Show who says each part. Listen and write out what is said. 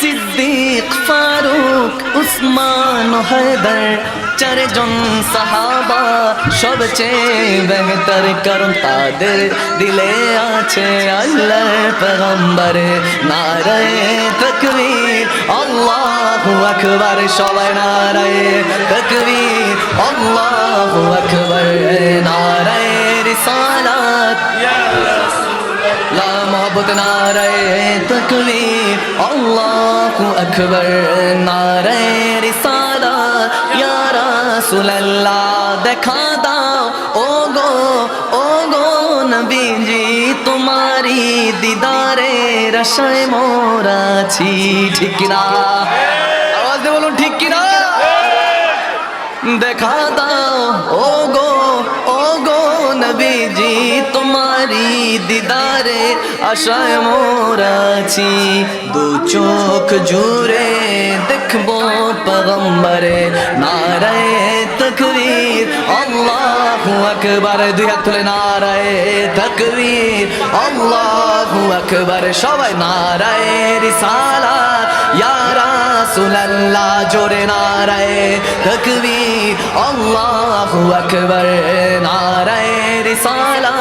Speaker 1: সিদ্দিক ফারুক উসমান হায়দার চারজন সাহাবা সবচেয়ে বেহতর কারণ তাদের দিলে আছে আল্লাহর পেগম্বর নারায়ে তকবীর। আল্লাহু আকবার সবাই নারায়ে তকবীর। আল্লাহু আকবার নারায়ে রিসালাত। লা মোহব্বত নারায়ে তকবীর। আল্লাহু আকবার নারায়ে রিসালাত ইয়া রাসূলুল্লাহ, দেখা দাও। ও গো ও গো নবীজি তোমারি দিদারে রসায় মোরাছি ঠিক না আওয়াজ দিয়ে বলুন, ঠিক কিনা? দেখা দাও। ও গো ও গো নবীজি তোমারি দিদারে আশায় মোরাছি দু চোখ জুড়ে দেখব পগম্বরে নারায় তকবীর। আল্লাহু আকবার, দুই হাত তুলে নারায় তকবীর। আল্লাহু আকবার, সবাই নারায় রিসালাত। ইয়া রাসূলুল্লাহ, জোরে নারায় তকবীর। আল্লাহু আকবার নারায় রিসালাত।